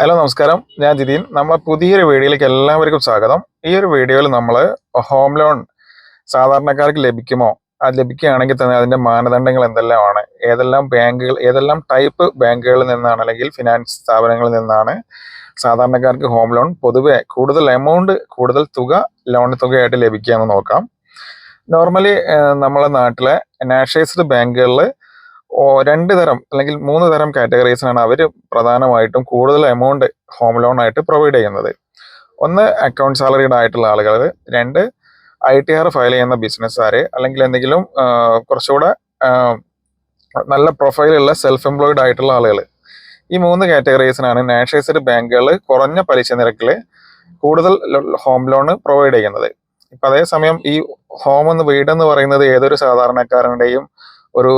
Hello നമസ്കാരം. ഞാൻ ജിതിൻ. നമ്മളെ പുതിയൊരു വീഡിയോയിലേക്ക് എല്ലാവർക്കും സ്വാഗതം. ഈ ഒരു വീഡിയോയിൽ നമ്മൾ ഹോം ലോൺ സാധാരണക്കാർക്ക് ലഭിക്കുമോ? അത് ലഭിക്കുകയാണെങ്കിൽ തന്നെ അതിന്റെ മാനദണ്ഡങ്ങൾ എന്തെല്ലാമാണ്? ഏതെല്ലാം ബാങ്കുകൾ ഏതെല്ലാം ടൈപ്പ് ബാങ്കുകളിൽ നിന്നാണ് അല്ലെങ്കിൽ ഫിനാൻസ് സ്ഥാപനങ്ങളിൽ നിന്നാണ് സാധാരണക്കാർക്ക് ഹോം ലോൺ പൊതുവെ കൂടുതൽ എമൗണ്ട് കൂടുതൽ തുക ലോൺ തുകയായിട്ട് ലഭിക്കുക എന്ന് നോക്കാം. നോർമലി നമ്മളെ നാട്ടിലെ നാഷണലൈസ്ഡ് ബാങ്കുകളിൽ രണ്ട് തരം അല്ലെങ്കിൽ മൂന്ന് തരം കാറ്റഗറീസിനാണ് അവർ പ്രധാനമായിട്ടും കൂടുതൽ എമൗണ്ട് ഹോം ലോൺ ആയിട്ട് പ്രൊവൈഡ് ചെയ്യുന്നത്. ഒന്ന് അക്കൗണ്ട് സാലറീഡ് ആയിട്ടുള്ള ആളുകൾ. രണ്ട് ഐ ടി ആർ ഫയൽ ചെയ്യുന്ന ബിസിനസ്സുകാർ അല്ലെങ്കിൽ എന്തെങ്കിലും കുറച്ചുകൂടെ നല്ല പ്രൊഫൈലുള്ള സെൽഫ് എംപ്ലോയിഡ് ആയിട്ടുള്ള ആളുകൾ. ഈ മൂന്ന് കാറ്റഗറീസിനാണ് നാഷണലൈസ്ഡ് ബാങ്കുകൾ കുറഞ്ഞ പലിശ നിരക്കിൽ കൂടുതൽ ഹോം ലോൺ പ്രൊവൈഡ് ചെയ്യുന്നത്. ഇപ്പം അതേസമയം ഈ ഹോം എന്ന് വീടെന്ന് പറയുന്നത് ഏതൊരു സാധാരണക്കാരന്റെയും ഒരു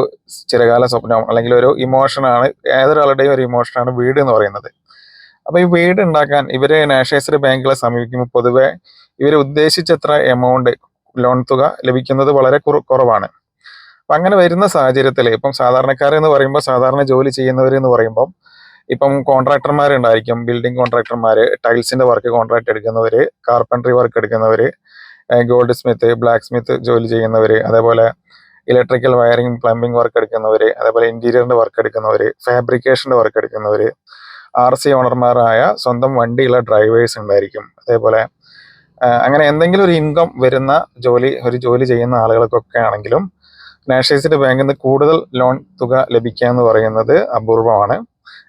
ചിരകാല സ്വപ്നം അല്ലെങ്കിൽ ഒരു ഇമോഷനാണ് ഏതൊരാളുടെയും ഒരു ഇമോഷനാണ് വീട് എന്ന് പറയുന്നത്. അപ്പൊ ഈ വീട് ഉണ്ടാക്കാൻ ഇവരെ നാഷണൈസ്ഡ് ബാങ്കുകളെ സമീപിക്കുമ്പോൾ പൊതുവെ ഇവർ ഉദ്ദേശിച്ചത്ര എമൗണ്ട് ലോൺ തുക ലഭിക്കുന്നത് വളരെ കുറ- കുറവാണ്. അപ്പൊ അങ്ങനെ വരുന്ന സാഹചര്യത്തിൽ ഇപ്പം സാധാരണക്കാർ എന്ന് പറയുമ്പോൾ സാധാരണ ജോലി ചെയ്യുന്നവർ എന്ന് പറയുമ്പോൾ ഇപ്പം കോൺട്രാക്ടർമാരുണ്ടായിരിക്കും ബിൽഡിംഗ് കോൺട്രാക്ടർമാർ ടൈൽസിന്റെ വർക്ക് കോൺട്രാക്ട് എടുക്കുന്നവർ കാർപ്പൻട്രി വർക്ക് എടുക്കുന്നവർ ഗോൾഡ് സ്മിത്ത് ബ്ലാക്ക് സ്മിത്ത് ജോലി ചെയ്യുന്നവർ അതേപോലെ ഇലക്ട്രിക്കൽ വയറിംഗ് പ്ലംബിംഗ് വർക്ക് എടുക്കുന്നവർ അതേപോലെ ഇന്റീരിയറിന്റെ വർക്ക് എടുക്കുന്നവർ ഫാബ്രിക്കേഷന്റെ വർക്ക് എടുക്കുന്നവർ ആർ സി ഓണർമാരായ സ്വന്തം വണ്ടിയുള്ള ഡ്രൈവേഴ്സ് ഉണ്ടായിരിക്കും. അതേപോലെ അങ്ങനെ എന്തെങ്കിലും ഒരു ഇൻകം വരുന്ന ജോലി ഒരു ജോലി ചെയ്യുന്ന ആളുകൾക്കൊക്കെ ആണെങ്കിലും നാഷണലൈസ്ഡ് ബാങ്കിൽ നിന്ന് കൂടുതൽ ലോൺ തുക ലഭിക്കുക എന്ന് പറയുന്നത് അപൂർവമാണ്.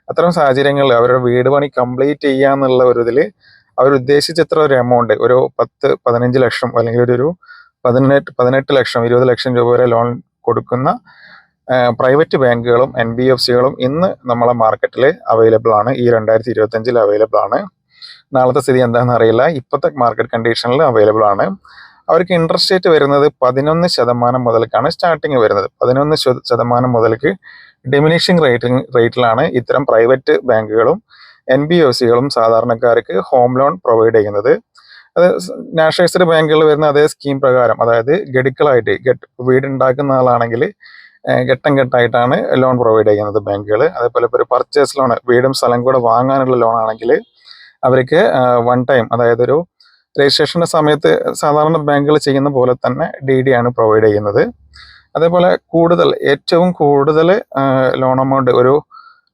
അത്തരം സാഹചര്യങ്ങളിൽ അവരുടെ വീട് പണി കംപ്ലീറ്റ് ചെയ്യുക എന്നുള്ള ഒരു ഇതിൽ അവരുദ്ദേശിച്ചത്ര ഒരു എമൗണ്ട് ഒരു പത്ത് പതിനഞ്ച് ലക്ഷം അല്ലെങ്കിൽ ഒരു പതിനെട്ട് പതിനെട്ട് ലക്ഷം ഇരുപത് ലക്ഷം രൂപ വരെ ലോൺ കൊടുക്കുന്ന പ്രൈവറ്റ് ബാങ്കുകളും എൻ ബി എഫ് സികളും ഇന്ന് നമ്മളെ മാർക്കറ്റിൽ അവൈലബിൾ ആണ്. ഈ രണ്ടായിരത്തി ഇരുപത്തി അഞ്ചിൽ അവൈലബിൾ ആണ്. നാളത്തെ സ്ഥിതി എന്താണെന്ന് അറിയില്ല. ഇപ്പോഴത്തെ മാർക്കറ്റ് കണ്ടീഷനിൽ അവൈലബിൾ ആണ്. അവർക്ക് ഇൻട്രസ്റ്റ് റേറ്റ് വരുന്നത് പതിനൊന്ന് ശതമാനം മുതൽക്കാണ് സ്റ്റാർട്ടിങ് വരുന്നത്. പതിനൊന്ന് ശത- ശതമാനം മുതൽക്ക് ഡിമിനിഷിംഗ് റേറ്റിംഗ് റേറ്റിലാണ് ഇത്തരം പ്രൈവറ്റ് ബാങ്കുകളും എൻ ബി എഫ് സികളും സാധാരണക്കാർക്ക് ഹോം ലോൺ പ്രൊവൈഡ് ചെയ്യുന്നത്. അത് നാഷണലൈസ്ഡ് ബാങ്കുകൾ വരുന്ന അതേ സ്കീം പ്രകാരം അതായത് ഗഡുക്കളായിട്ട് ഗട്ട് വീടുണ്ടാക്കുന്ന ആളാണെങ്കിൽ ഘട്ടം ഘട്ടമായിട്ടാണ് ലോൺ പ്രൊവൈഡ് ചെയ്യുന്നത് ബാങ്കുകൾ. അതേപോലെ ഇപ്പോൾ ഒരു പർച്ചേസ് ലോൺ വീടും സ്ഥലം കൂടെ വാങ്ങാനുള്ള ലോൺ ആണെങ്കിൽ അവർക്ക് വൺ ടൈം അതായത് ഒരു രജിസ്ട്രേഷന്റെ സമയത്ത് സാധാരണ ബാങ്കുകൾ ചെയ്യുന്ന പോലെ തന്നെ ഡി ഡി ആണ് പ്രൊവൈഡ് ചെയ്യുന്നത്. അതേപോലെ കൂടുതൽ ഏറ്റവും കൂടുതൽ ലോൺ എമൗണ്ട് ഒരു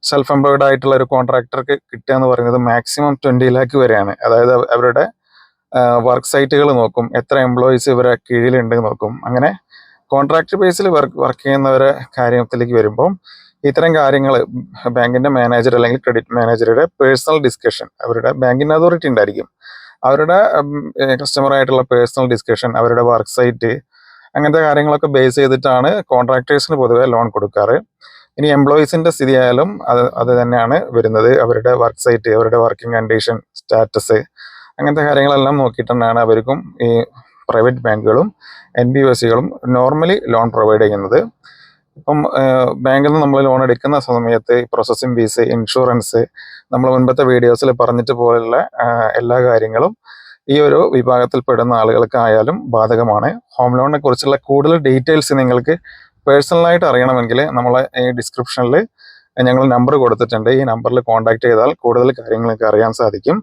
സെൽഫ് എംപ്ലോയിഡ് ആയിട്ടുള്ള ഒരു കോൺട്രാക്ടർക്ക് കിട്ടുക എന്ന് പറയുന്നത് മാക്സിമം ട്വന്റി ലാക്ക് വരെയാണ്. അതായത് അവരുടെ വർക്ക് സൈറ്റുകൾ നോക്കും. എത്ര എംപ്ലോയീസ് ഇവരെ കീഴിലുണ്ട് നോക്കും. അങ്ങനെ കോൺട്രാക്ട് ബേസിൽ വർക്ക് വർക്ക് ചെയ്യുന്നവരെ കാര്യത്തിലേക്ക് വരുമ്പം ഇത്തരം കാര്യങ്ങൾ ബാങ്കിന്റെ മാനേജർ അല്ലെങ്കിൽ ക്രെഡിറ്റ് മാനേജറുടെ പേഴ്സണൽ ഡിസ്കഷൻ അവരുടെ ബാങ്കിന്റെ അതോറിറ്റി ഉണ്ടായിരിക്കും. അവരുടെ കസ്റ്റമറായിട്ടുള്ള പേഴ്സണൽ ഡിസ്കഷൻ അവരുടെ വർക്ക് സൈറ്റ് അങ്ങനത്തെ കാര്യങ്ങളൊക്കെ ബേസ് ചെയ്തിട്ടാണ് കോൺട്രാക്ടേഴ്സിന് പൊതുവേ ലോൺ കൊടുക്കാറ്. ഇനി എംപ്ലോയീസിന്റെ സ്ഥിതി ആയാലും അത് അത് തന്നെയാണ് വരുന്നത്. അവരുടെ വർക്ക് സൈറ്റ് അവരുടെ വർക്കിംഗ് കണ്ടീഷൻ സ്റ്റാറ്റസ് അങ്ങനത്തെ കാര്യങ്ങളെല്ലാം നോക്കിയിട്ട് അവർക്കും ഈ പ്രൈവറ്റ് ബാങ്കുകളും എൻ ബി എസ് സികളും നോർമലി ലോൺ പ്രൊവൈഡ് ചെയ്യുന്നത്. ഇപ്പം ബാങ്കിൽ നിന്ന് നമ്മൾ ലോൺ എടുക്കുന്ന സമയത്ത് പ്രോസസ്സിംഗ് ഫീസ് ഇൻഷുറൻസ് നമ്മൾ മുൻപത്തെ വീഡിയോസിൽ പറഞ്ഞിട്ട് പോലുള്ള എല്ലാ കാര്യങ്ങളും ഈ ഒരു വിഭാഗത്തിൽ പെടുന്ന ആളുകൾക്കായാലും ബാധകമാണ്. ഹോം ലോണിനെ കുറിച്ചുള്ള കൂടുതൽ ഡീറ്റെയിൽസ് നിങ്ങൾക്ക് പേഴ്സണലായിട്ട് അറിയണമെങ്കിൽ നമ്മളെ ഈ ഡിസ്ക്രിപ്ഷനിൽ ഞങ്ങൾ നമ്പർ കൊടുത്തിട്ടുണ്ട്. ഈ നമ്പറിൽ കോൺടാക്ട് ചെയ്താൽ കൂടുതൽ കാര്യങ്ങൾക്ക് അറിയാൻ സാധിക്കും.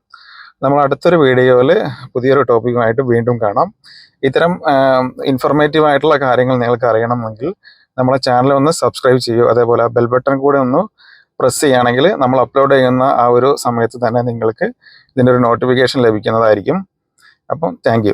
നമ്മൾ അടുത്തൊരു വീഡിയോയിൽ പുതിയൊരു ടോപ്പിക്കുമായിട്ട് വീണ്ടും കാണാം. ഇത്തരം ഇൻഫർമേറ്റീവ് ആയിട്ടുള്ള കാര്യങ്ങൾ നിങ്ങൾക്ക് അറിയണമെങ്കിൽ നമ്മളെ ചാനൽ ഒന്ന് സബ്സ്ക്രൈബ് ചെയ്യൂ. അതേപോലെ ബെൽ ബട്ടൺ കൂടെ ഒന്ന് പ്രസ് ചെയ്യുകയാണെങ്കിൽ നമ്മൾ അപ്ലോഡ് ചെയ്യുന്ന ആ ഒരു സമയത്ത് തന്നെ നിങ്ങൾക്ക് ഇതിന്റെ ഒരു നോട്ടിഫിക്കേഷൻ ലഭിക്കുന്നതായിരിക്കും. അപ്പം താങ്ക്